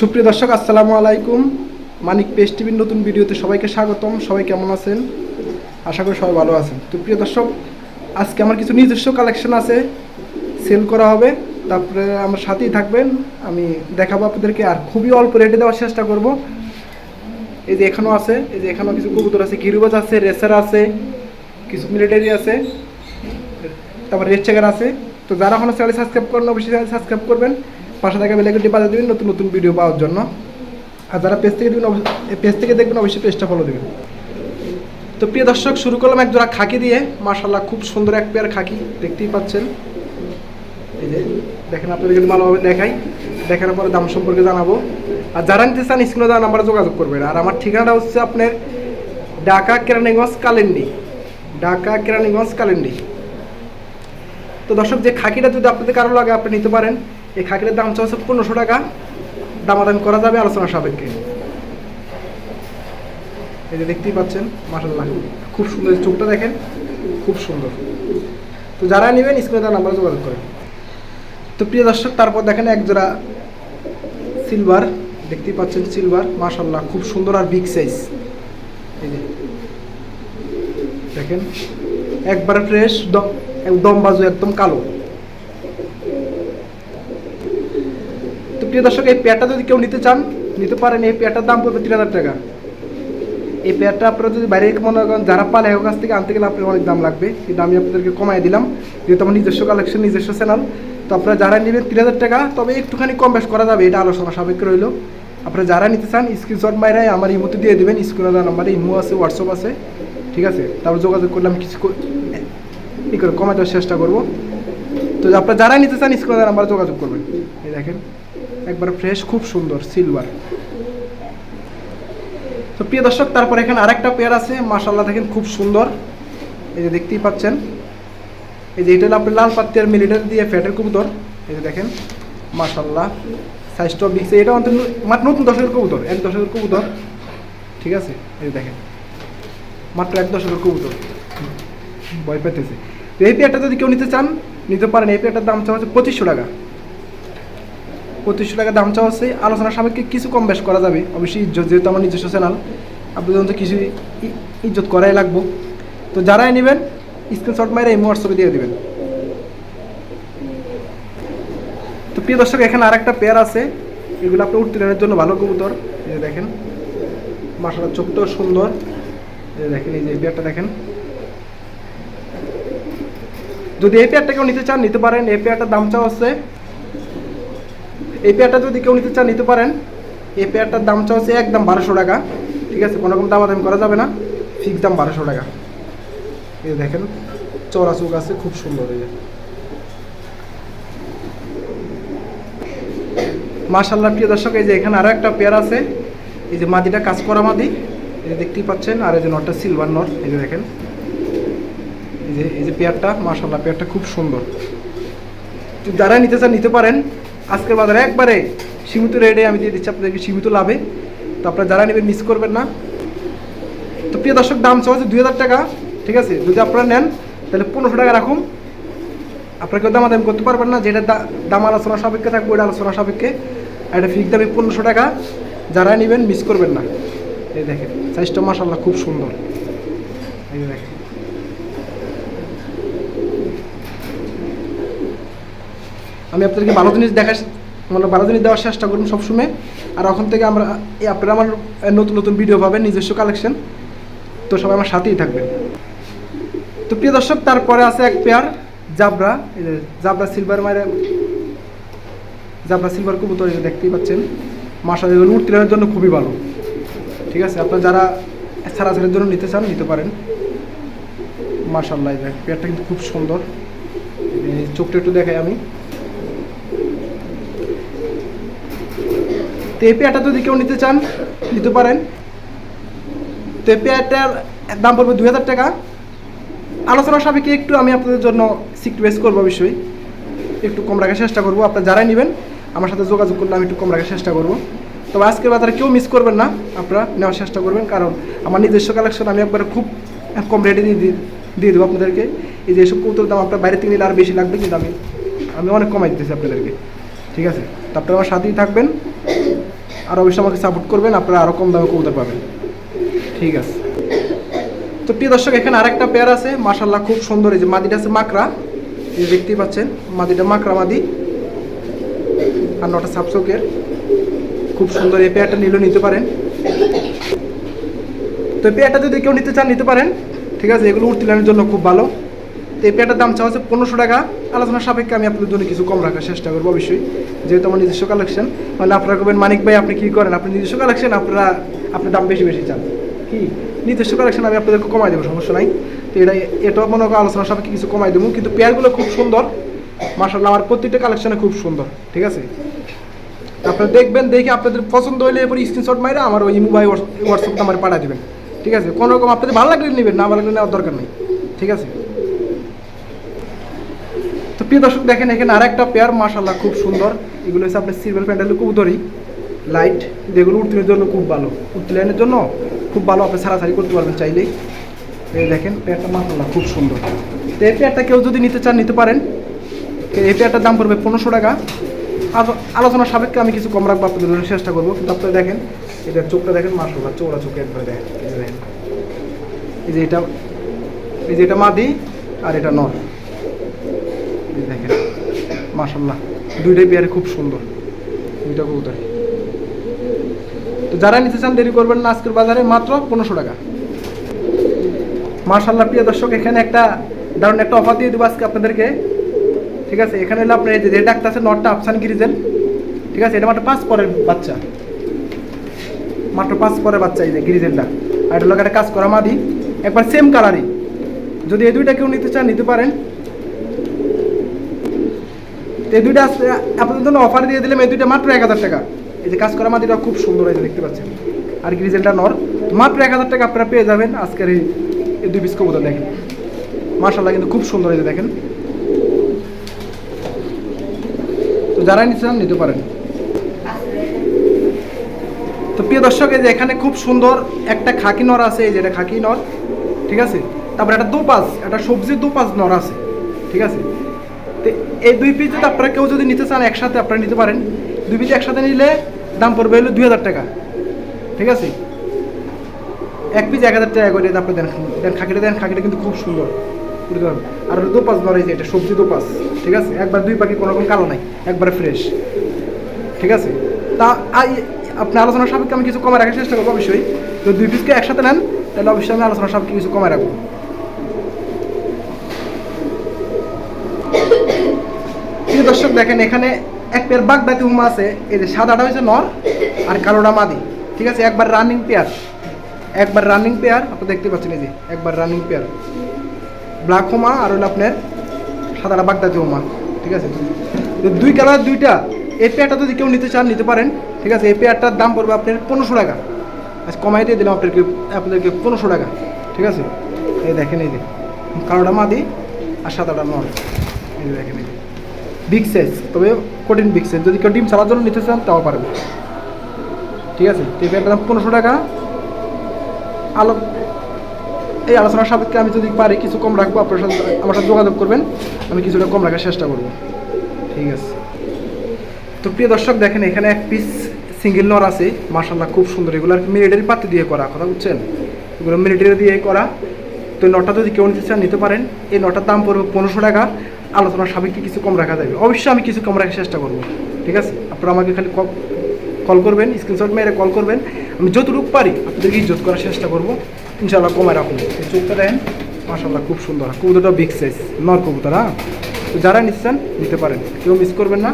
সুপ্রিয় দর্শক, আসসালামু আলাইকুম। মানিক পেস্ট টিভির নতুন ভিডিওতে সবাইকে স্বাগতম। সবাই কেমন আছেন? আশা করি সবাই ভালো আছেন। তো প্রিয় দর্শক, আজকে আমার কিছু নিজস্ব কালেকশন আছে, সেল করা হবে। তারপরে আমার সাথেই থাকবেন। আমি দেখাবো আপনাদেরকে আর খুবই অল্প রেটে দেওয়ার চেষ্টা করব। এই যে এখানেও আছে, এই যে এখানেও কিছু কবুতর আছে গিরুবাজ আছে, রেসার আছে, কিছু মিলিটারি আছে, তারপর রেড চেকার আছে। তো যারা এখনও চ্যানেল সাবস্ক্রাইব করেন অবশ্যই সাবস্ক্রাইব করবেন। পাশে থাকা বেলাইকনটি বাজে দেবেন নতুন নতুন ভিডিও পাওয়ার জন্য। আর যারা পেজ থেকে দেবেন পেজ থেকে দেখবেন অবশ্যই পেজটা ফলো দেবেন। তো প্রিয় দর্শক, শুরু করলাম এক জোড়া খাকি দিয়ে। মাশাল্লাহ খুব সুন্দর এক পেয়ার খাকি, দেখতেই পাচ্ছেন। এই যে, দেখেন আপনাদের যদি ভালোভাবে দেখাই দেখার পরে দাম সম্পর্কে জানাব। আর যারা নিতে চান, স্ক্রিনে দেওয়া নাম্বারে যোগাযোগ করবেন। আর আমার ঠিকানাটা হচ্ছে আপনার ঢাকা কেরানীগঞ্জ কালেন্ডি ঢাকা কেরানীগঞ্জ কালেন্ডি তো দর্শক, যে খাকিটা যদি আপনাদের কারও লাগে, আপনি নিতে পারেন। এই খাকিটার দাম চলছে পনেরোশো টাকা। দামাদামি করা যাবে আলোচনা সাপেক্ষে। এই যে দেখতেই পাচ্ছেন মাসাল্লাহ খুব সুন্দর চোখটা দেখেন, খুব সুন্দর। তো যারা নেবেন, স্ক্রিনে তার নাম্বারে যোগাযোগ করেন। তো প্রিয় দর্শক, তারপর দেখেন এক জোড়া সিলভার দেখতেই পাচ্ছেন সিলভার মাশাল্লাহ খুব সুন্দর আর বিগ সাইজ এই যে, দেখেন, একবার ফ্রেশ দম একদম বাজু, একদম কালো তো প্রিয় দর্শক, এই পেয়ারটা যদি কেউ নিতে চান, নিতে পারেন, এই পেয়ারটার দাম পড়বে তিন হাজার টাকা। এই পেয়ারটা আপনারা যদি বাইরে মনে করেন, যারা পালে কাছ থেকে আনতে গেলে আপনার অনেক দাম লাগবে। কিন্তু আমি আপনাদেরকে কমাই দিলাম। যেহেতু আমার নিজস্ব কালেকশন নিজস্ব চ্যানেল তো আপনারা যারা নেবেন তিন হাজার টাকা, তবে একটুখানি কম বেশ করা যাবে, এটা আলোচনা সাপেক্ষে রইল। আপনারা যারা নিতে চান স্ক্রিনশট মাইরাই আমার ইমোতে দিয়ে দেবেন স্ক্রিনে নাম্বারে ইমো আছে হোয়াটসঅ্যাপ আছে, ঠিক আছে? তারপর যোগাযোগ করলে আমি কিছু ই করে দেওয়ার চেষ্টা করব। তো আপনারা যারা নিতে চান স্ক্রিনে নাম্বারে যোগাযোগ করবেন। এই দেখেন। একবার ফ্রেশ খুব সুন্দর সিলভার তো প্রিয় দর্শক, তারপর এখানে আরেকটা পেয়ার আছে মাশাল্লাহ দেখেন খুব সুন্দর। এই যে দেখতেই পাচ্ছেন। এই যে এটা হলো আপনার লাল পাত্তিয়ার মিলিটার দিয়ে ফ্যাটের কবুতর। এই যে দেখেন মাশাল্লাহ সাইজটা বিগছে এটা অন্তত মাত্র নতুন দশকের কবুতর, এক দশকের কবুতর। ঠিক আছে? এই দেখেন, মাত্র এক দশকের কবুতর। ভয় পেতেছে এই পেয়ারটা যদি কেউ নিতে চান, নিতে পারেন। এই পেয়ারটার দাম চাওয়া হচ্ছে পঁচিশশো টাকা। পঁচিশশো টাকা দাম চাওয়া হচ্ছে আলোচনা সাপেক্ষে কিছু কম বেশ করা যাবে। অবশ্যই ইজ্জত যেহেতু আমার নিজস্ব চ্যানেল আপনাদের তো কিছু ইজ্জত করাই লাগবো। তো যারাই নেবেন স্ক্রিনশট মাইরে এই হোয়াটসঅ্যাপে দিয়ে দেবেন। তো প্রিয় দর্শক, এখানে আরেকটা পেয়ার আছে। এগুলো আপনি উত্তীর্ণের জন্য ভালো কবুতর। এই যে দেখেন মাসালা চোখটাও সুন্দর। এই যে দেখেন, এই যে পেয়ারটা দেখেন। যদি এই পেয়ারটা কেউ নিতে চান, নিতে পারেন। এই পেয়ারটার দাম চাওয়া হচ্ছে এই পেয়ারটা যদি কেউ নিতে চান, নিতে পারেন। এই পেয়ারটার দাম চাওয়া হচ্ছে একদম বারোশো টাকা। ঠিক আছে, কোনো রকম দামাদামি করা যাবে না। ফিক্স দাম বারোশো টাকা। এই দেখেন চড়া চোখ আছে, খুব সুন্দর এই যে। মার্শাল্লাহ প্রিয় দর্শক, এই যে এখানে আরও একটা পেয়ার আছে। এই যে মাদিটা কাজ করা মাদি। এই যে দেখতেই পাচ্ছেন, আর এই যে নটটা সিলভার নট, এই যে দেখেন। এই যে এই যে পেয়ারটা মার্শাল্লাহ পেয়ারটা খুব সুন্দর। যারা নিতে চান, নিতে পারেন। আজকের বাজারে একবারে সীমিত রেটে আমি দিয়ে দিচ্ছি আপনাদেরকে সীমিত লাভে। তো আপনারা যারা নেবেন মিস করবেন না। তো প্রিয় দর্শক, দাম হচ্ছে দুই হাজার টাকা, ঠিক আছে? যদি আপনারা নেন, তাহলে পনেরোশো টাকা রাখুন। আপনারা কেউ দামাদামি করতে পারবেন না, যেটা দাম আলোচনা সাপেক্ষে থাকবে, ওটা আলোচনা সাপেক্ষে। একটা ফিক্স দামে পনেরোশো টাকা, যারা নেবেন মিস করবেন না। এই দেখেন সাইজটা মাসাল্লাহ খুব সুন্দর। এই দেখেন। আমি আপনাদেরকে ভালো জিনিস দেখার মানে ভালো জিনিস দেওয়ার চেষ্টা করুন সবসময়। আর এখন থেকে আমরা আপনারা আমার নতুন নতুন ভিডিও পাবেন, নিজস্ব কালেকশন তো সবাই আমার সাথেই থাকবেন। তো প্রিয় দর্শক, তারপরে আছে এক পেয়ার জাবরা। জাবরা সিলভার মারে জাবরা সিলভার কবুতর দেখতেই পাচ্ছেন। মাসা এগুলো উত্তীর্ণের জন্য খুবই ভালো। ঠিক আছে? আপনারা যারা ছাড়াছাড়ির জন্য নিতে চান, নিতে পারেন। মার্শাল্লাহ পেয়ারটা কিন্তু খুব সুন্দর। চোখটা একটু দেখাই আমি। তো এই যদি কেউ নিতে চান, নিতে পারেন। তো দাম পড়বে দুই হাজার টাকা। আলোচনা সাপেক্ষে একটু আমি আপনাদের জন্য সিক্ট বেস করব অবশ্যই। একটু কম রাখার চেষ্টা করব। আপনারা যারাই নেবেন, আমার সাথে যোগাযোগ করলে আমি একটু কম রাখার চেষ্টা করব। তবে আজকের বাজারে কেউ মিস করবেন না। আপনারা নেওয়ার চেষ্টা করবেন। কারণ আমার নিজস্ব কালেকশন আমি একবারে খুব কম রেটে দিয়ে দেবো আপনাদেরকে। এই যে এসব কৌতুক দাম আপনার বাইরে থেকে নিলে আর বেশি লাগবে কিন্তু আমি আমি অনেক কমাই দিতেছি আপনাদেরকে। ঠিক আছে? তো আপনারা আমার সাথেই থাকবেন। আর অবশ্যই আমাকে সাপোর্ট করবেন, আপনারা আরও কম দামে কবুতর পাবেন। ঠিক আছে। তো প্রিয় দর্শক, এখানে আরেকটা পেয়ার আছে মাশাল্লাহ খুব সুন্দর, এই যে মাদিটা আছে মাকড়া। এই দেখতেই পাচ্ছেন, মাদিটা মাকড়া মাদি। আর নটা সাবচকের খুব সুন্দর এই পেয়ারটা নিলেও নিতে পারেন। তো পেয়ারটা যদি কেউ নিতে চান, নিতে পারেন। ঠিক আছে, এগুলো উঠতিলানের জন্য খুব ভালো। তো এই পেয়ারটার দাম চাওয়া হচ্ছে পনেরোশো টাকা। আলোচনা সাপেক্ষে আমি আপনাদের জন্য কিছু কম রাখার চেষ্টা করব অবশ্যই, যেহেতু আমার নিজস্ব কালেকশন মানে আপনারা করবেন, মানিক ভাই, আপনি কী করেন? আপনি নিজস্ব কালেকশন আপনারা আপনার দাম বেশি বেশি চান। কি? নিজস্ব কালেকশন আমি আপনাদেরকে কমাই দেবো, সমস্যা নাই। তো এটা এটাও মনে করো আলোচনা সাপেক্ষে কিছু কমাই দেবো। কিন্তু পেয়ারগুলো খুব সুন্দর। মার্শাল্লাহ আমার প্রত্যেকটা কালেকশনে খুব সুন্দর, ঠিক আছে? আপনারা দেখবেন, দেখে আপনাদের পছন্দ হলে এরপর স্ক্রিনশট মাইরা আমার ওই মোবাইল হোয়াটসঅ্যাপটা আমার পাঠিয়ে দেবেন, ঠিক আছে? কোনো রকম আপনাদের ভালো লাগলে নেবেন, না ভালো লাগলে নেওয়ার দরকার নেই, ঠিক আছে? প্রিয় দর্শক, দেখেন এখানে আরেকটা পেয়ার মাশাল্লাহ খুব সুন্দর। এগুলো হচ্ছে আপনার সিলভার প্যান্ডেল কবুতরই। লাইট যেগুলো উত্তীর্ণের জন্য খুব ভালো। উত্তীর্ণের জন্য খুব ভালো, আপনি সারাসারি করতে পারবেন চাইলেই। এই দেখেন পেয়ারটা মাশাল্লাহ খুব সুন্দর। তো এই পেয়ারটা কেউ যদি নিতে চান, নিতে পারেন। এই পেয়ারটার দাম পড়বে পনেরোশো টাকা। আর আলোচনা সাপেক্ষে আমি কিছু কম রাখব, আপনাদের জন্য চেষ্টা করব। কিন্তু আপনারা দেখেন এটা চোখটা দেখেন মাশাল্লাহ চোরা চোখে একবারে দেখেন। এই যে এটা, এই যে এটা মাদি আর এটা নর। এই দেখেন মাশাল্লাহ দুইটাই পেয়ারে খুব সুন্দর। দুইটা কবুতর। তো যারা নিতে চান দেরি করবেন না, আজকের বাজারে মাত্র পনেরোশো টাকা। মার্শাল্লাহ প্রিয় দর্শক, এখানে একটা দারুণ একটা অফার দিয়ে দেবো আজকে আপনাদেরকে। ঠিক আছে? এখানে হলো আপনার যে ডাক্তার আছে, নটটা আফসান গিরিজেল ঠিক আছে? এটা মাত্র পাঁচ পরের বাচ্চা। মাত্র পাঁচ পরের বাচ্চা এই যে গিরিজেলটা আর এটা লোক একটা কাজ করা মাদি। একবার সেম কালারই যদি এই দুইটা কেউ নিতে চান, নিতে পারেন। এই দুইটা আপনাদের জন্য অফার দিয়ে দিলাম এই দুইটা মাত্র এক হাজার টাকা। এই যে কাজ করা মাটিটা খুব সুন্দর যে দেখতে পাচ্ছেন। আর গ্রিজেলটা নর, মাত্র এক হাজার টাকা আপনারা পেয়ে যাবেন আজকের এই এই দুই পিস কবুতর দেখেন। মার্শাল্লাহ কিন্তু খুব সুন্দর যে দেখেন। তো যারা নিতে নিতে পারেন। তো প্রিয় দর্শক, এই যে এখানে খুব সুন্দর একটা খাকি নর আছে, এই যে এটা খাকি নর, ঠিক আছে? তারপরে একটা দোপাস একটা সবজির দোপাস নর আছে, ঠিক আছে? এই দুই পিস যদি আপনারা কেউ যদি নিতে চান একসাথে আপনারা নিতে পারেন। দুই পিস একসাথে নিলে দাম পড়বে হলো দুই হাজার টাকা। ঠিক আছে? এক পিস এক হাজার টাকা করে আপনি দেন দেন খাকিটা দেন খাকিটা কিন্তু খুব সুন্দর। বুঝতে পারবেন? আর হলো দোপাস এটা সবজি দোপাস। ঠিক আছে? একবার দুই পাখি, কোনো রকম কালো নাই, একবার ফ্রেশ ঠিক আছে? তা আপনি আলোচনার সাপেক্ষে আমি কিছু কমে রাখার চেষ্টা করব অবশ্যই। তো দুই পিসকে একসাথে নেন, তাহলে অবশ্যই আমি আলোচনার সাপেক্ষে কিছু কমে রাখব। দর্শক দেখেন, এখানে এক পেয়ার বাগদাতি হুমা আছে, এই যে সাদাটা হয়েছে নর আর কালোটা মাদি, ঠিক আছে? একবার রানিং পেয়ার একবার রানিং পেয়ার আপনি দেখতে পাচ্ছেন এই যে, একবার রানিং পেয়ার ব্ল্যাক হোমা আর হলো আপনার সাদাটা বাগদাতি হোমা ঠিক আছে? তো দুই কালার দুইটা, এই পেয়ারটা যদি কেউ নিতে চান, নিতে পারেন, ঠিক আছে? এই পেয়ারটার দাম পড়বে আপনার পনেরোশো টাকা। আজ কমাই দিয়ে দিলাম আপনাদেরকে আপনাদেরকে পনেরোশো টাকা, ঠিক আছে? এই দেখেন এই যে, কালোটা মাদি আর সাদাটা নর। এই দেখেন এই বিগ সাইজ তবে কঠিন বিগ সাইজ যদি কেউ ডিম ছাড়ার জন্য নিতে চান, তাও পারবে। ঠিক আছে? তো পেয়ারটার দাম পনেরোশো টাকা। আলো এই আলোচনার সাপেক্ষে আমি যদি পারি, কিছু কম রাখব, আপনার সাথে আমার সাথে যোগাযোগ করবেন। আমি কিছুটা কম রাখার চেষ্টা করব। ঠিক আছে? তো প্রিয় দর্শক, দেখেন এখানে এক পিস সিঙ্গেল নর আছে। মার্শাল্লাহ খুব সুন্দর। এগুলো আর কি মিলিটারি পাতি দিয়ে করা, কথা বুঝছেন? এগুলো মিলিটারি দিয়ে করা। তো নটা যদি কেউ নিতে চান, নিতে পারেন। এই নটার দাম পড়বে পনেরোশো টাকা। আলোচনার সাপেক্ষে কিছু কম রাখা যাবে। অবশ্যই আমি কিছু কম রাখার চেষ্টা করব। ঠিক আছে? আপনারা আমাকে খালি কল করবেন স্ক্রিনশট মেরে কল করবেন। আমি যতটুকু পারি আপনাদেরকে ইজ্জত করার চেষ্টা করব। ইনশাল্লাহ কমায় রাখুন। চোখটা দেখেন মার্শাল্লাহ খুব সুন্দর। কবুতরটা বিগ সাইজ নর কবুতর হ্যাঁ? তো যারা নিচ্ছেন, নিতে পারেন। কেউ মিস করবেন না।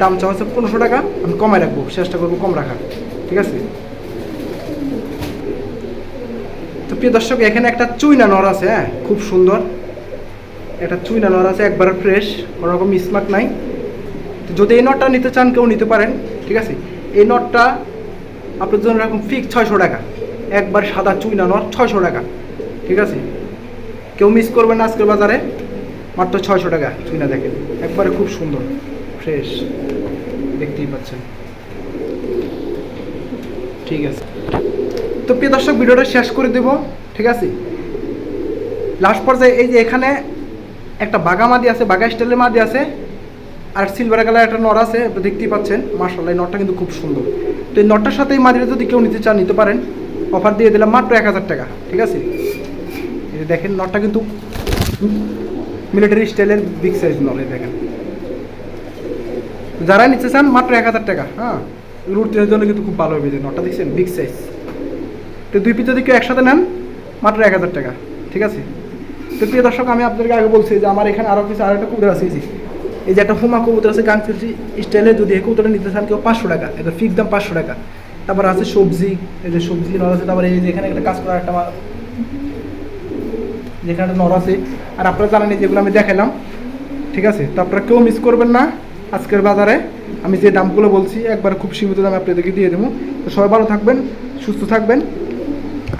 দাম চাওয়া হচ্ছে পনেরোশো টাকা। আমি কমায় রাখব, চেষ্টা করব কম রাখার। ঠিক আছে? তো প্রিয় দর্শক, এখানে একটা চুইনা নর আছে হ্যাঁ? খুব সুন্দর। একটা চুইনা নর আছে একবার ফ্রেশ কোনো রকম স্মার্ট নাই। তো যদি এই নটটা নিতে চান, কেউ নিতে পারেন, ঠিক আছে? এই নটটা আপনার জন্য এরকম ফিক্স ছয়শো টাকা। একবার সাদা চুই না নট ছয়শো টাকা, ঠিক আছে? কেউ মিস করবেন না আজকের বাজারে, মাত্র ছয়শো টাকা চুই না দেখেন। একবারে খুব সুন্দর ফ্রেশ দেখতেই পাচ্ছেন। ঠিক আছে। তো প্রিয় দর্শক, ভিডিওটা শেষ করে দেব, ঠিক আছে? লাস্ট পর্যায়ে এই যে এখানে একটা বাগা মাদি আছে বাগা স্টাইলের মাদি আছে, আর সিলভার কালার একটা নর আছে দেখতেই পাচ্ছেন। মার্শাল্লাহ এই নটটা কিন্তু খুব সুন্দর। তো এই নটটার সাথে এই মাদিটা যদি কেউ নিতে চান, নিতে পারেন। অফার দিয়ে দিলাম মাত্র এক হাজার টাকা, ঠিক আছে? এই দেখেন নটটা কিন্তু মিলিটারি স্টাইলের বিগ সাইজ নল এই দেখেন। যারা নিতে চান, মাত্র এক হাজার টাকা হ্যাঁ? রুটিনের জন্য কিন্তু খুব ভালো হবে যে নটটা দেখছেন? বিগ সাইজ তো দুই পিস যদি কেউ একসাথে নেন, মাত্র এক হাজার টাকা, ঠিক আছে? তো প্রিয় দর্শক, আমি আপনাদেরকে আগে বলছি যে আমার এখানে আরও কিছু আরেকটা কবুতর আছে, এই যে একটা হুমা কবুতর আছে গাংচুচি স্টাইলে যদি এই কবুতরটা নিতে চান, কেউ পাঁচশো টাকা, এটা ফিক্স দাম পাঁচশো টাকা। তারপর আছে সবজি, এই যে সবজি নর আছে, তারপরে এই যে এখানে একটা কাজ করার একটা যেখানে একটা নর আছে। আর আপনারা জানেন যেগুলো আমি দেখালাম ঠিক আছে? তো আপনারা কেউ মিস করবেন না আজকের বাজারে। আমি যে দামগুলো বলছি, একবার খুব সীমিত দামে আপনাদেরকে দিয়ে দেবো। তো সবাই ভালো থাকবেন, সুস্থ থাকবেন।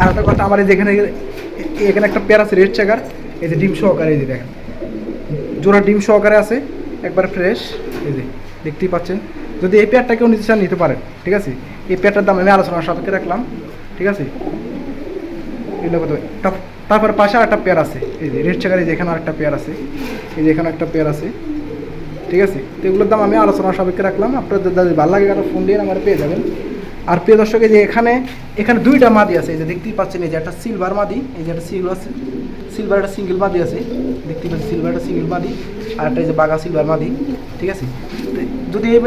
আর একটা কথা, আমার এই যেখানে এখানে একটা পেয়ার আছে, রেড চেকার এই যে ডিম সহকারে, এই যে দেখেন। জোড়া ডিম সহকারে আছে, একবার ফ্রেশ এই যে, দেখতেই পাচ্ছেন। যদি এই পেয়ারটা কেউ নিতে চান, নিতে পারেন, ঠিক আছে? এই পেয়ারটার দাম আমি আলোচনার সাপেক্ষে রাখলাম, ঠিক আছে? এগুলো কত তারপর পাশে আর একটা পেয়ার আছে। এই যে, রেড চেকার এই যে, এখানে আরেকটা পেয়ার আছে। এই যে, এখানে একটা পেয়ার আছে, ঠিক আছে? তো এগুলোর দাম আমি আলোচনা সাপেক্ষে রাখলাম। আপনাদের যদি ভালো লাগে কারও ফোন দিয়ে আমার পেয়ে যাবেন। আর প্রিয় দর্শক, এই যে এখানে এখানে দুইটা মাদি আছে। এই যে, দেখতেই পাচ্ছেন, এই যে একটা সিলভার মাদি, এই যে একটা সিলভার সিলভার একটা সিঙ্গেল মাদি আছে। দেখতে পাচ্ছি সিলভার একটা সিঙ্গেল মাদি, আর একটা যে বাঘা সিলভার মাদি, ঠিক আছে? যদি এই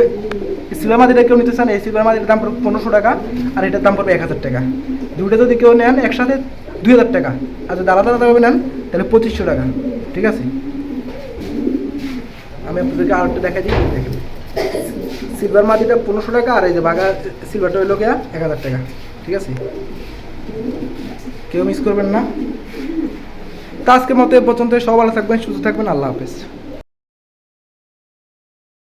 সিলভার মাদিটা কেউ নিতে চান, এই সিলভার মাদির দাম পড়বে পনেরোশো টাকা, আর এটার দাম পড়বে এক হাজার টাকা। দুইটা যদি কেউ নেন, একসাথে দুই হাজার টাকা। আর যদি আলাদা আলাদাভাবে নেন, তাহলে পঁচিশশো টাকা, ঠিক আছে? আমি আপনাদেরকে আর একটু দেখা দিই, দেখেন। সিলভার মাটিটা পনেরোশো টাকা, আর এই যে বাঘা সিলভারটা হইল গিয়া এক হাজার টাকা, ঠিক আছে? কেউ মিস করবেন না। তা আজকের মতো এ পর্যন্ত সবাই থাকবেন সুস্থ থাকবেন। আল্লাহ হাফেজ।